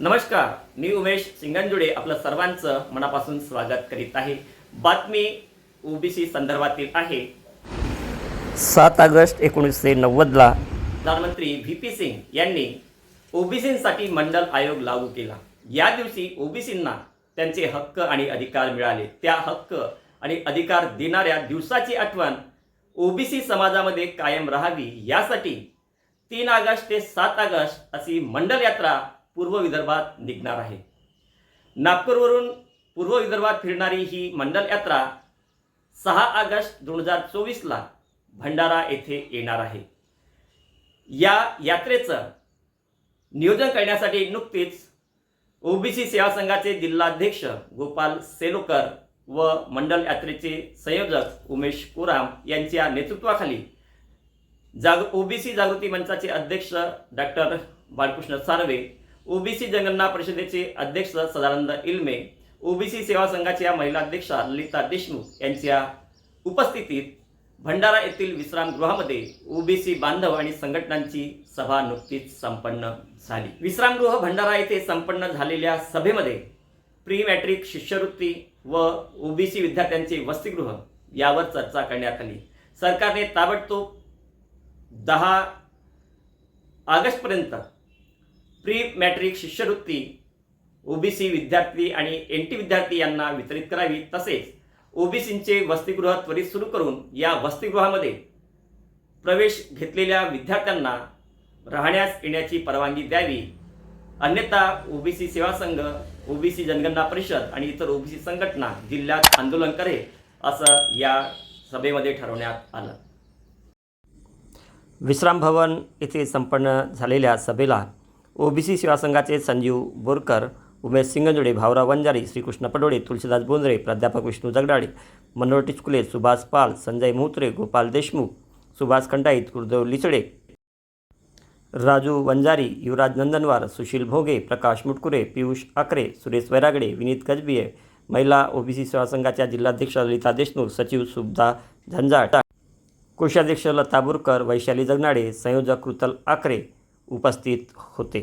नमस्कार मी उमेश सिंगंजुडे आपलं सर्वांचं मनापासून स्वागत करीत आहे. बातमी ओबीसी संदर्भातील आहे. सात ऑगस्ट एकोणीसशे नव्वदला प्रधानमंत्री व्ही पी सिंग यांनी ओबीसींसाठी मंडल आयोग लागू केला. या दिवशी ओबीसींना त्यांचे हक्क आणि अधिकार मिळाले. त्या हक्क आणि अधिकार देणाऱ्या दिवसाची आठवण ओबीसी समाजामध्ये कायम राहावी यासाठी तीन ऑगस्ट ते सात ऑगस्ट अशी मंडल यात्रा पूर्व विदर्भात निघणार आहे. नागपूरवरून पूर्व विदर्भात फिरणारी ही मंडल यात्रा सहा ऑगस्ट दोन हजार चोवीसला भंडारा येथे येणार आहे. या यात्रेचं नियोजन करण्यासाठी नुकतीच ओबीसी सेवा संघाचे जिल्हाध्यक्ष गोपाल सेलोकर व मंडल यात्रेचे संयोजक उमेश कोराम यांच्या नेतृत्वाखाली जाग ओबीसी जागृती मंचाचे अध्यक्ष डॉक्टर बाळकृष्ण सार्वे ओबीसी जनगणना परिषदेचे अध्यक्ष सदानंद इल्मे ओबीसी सेवा संघाच्या महिला अध्यक्षा ललिता देशमुख यांच्या उपस्थितीत भंडारा येथील विश्रामगृहामध्ये ओबीसी बांधव आणि संघटनांची सभा नुकतीच संपन्न झाली. विश्रामगृह भंडारा येथे संपन्न झालेल्या सभेमध्ये प्री मॅट्रिक शिष्यवृत्ती व ओबीसी विद्यार्थ्यांचे वसतिगृह यावर चर्चा करण्यात आली. सरकारने ताबडतोब दहा ऑगस्टपर्यंत प्री मॅट्रिक शिष्यवृत्ती ओबीसी विद्यार्थी आणि एन टी विद्यार्थी यांना वितरित करावी. तसेच ओबीसींचे वसतिगृह त्वरित सुरू करून या वसतिगृहामध्ये प्रवेश घेतलेल्या विद्यार्थ्यांना राहण्यास येण्याची परवानगी द्यावी. अन्यथा ओबीसी सेवा संघ ओबीसी जनगणना परिषद आणि इतर ओबीसी संघटना जिल्ह्यात आंदोलन करेल असं या सभेमध्ये ठरवण्यात आलं. विश्राम भवन येथे संपन्न झालेल्या सभेला ओबीसी सेवा संघाचे संजीव बोरकर उमेश सिंगंजोडे भावराव वंजारी श्रीकृष्ण पडोळे तुलसीदास बोंद्रे प्राध्यापक विष्णू जगडाळे मनोहर टिचकुले सुभाष पाल संजय मोहत्रे गोपाल देशमुख सुभाष खंडाईत गुरुदेव लिचडे राजू वंजारी युवराज नंदनवार सुशील भोगे प्रकाश मुटकुरे पियुष आकरे सुरेश वैरागडे विनीत गजबिये महिला ओबीसी सेवा संघाच्या जिल्हाध्यक्ष ललिता देशमुख सचिव सुब्धा झंझाट कोषाध्यक्ष लता बोरकर वैशाली जगनाडे संयोजक कृतल आकरे उपस्थित होते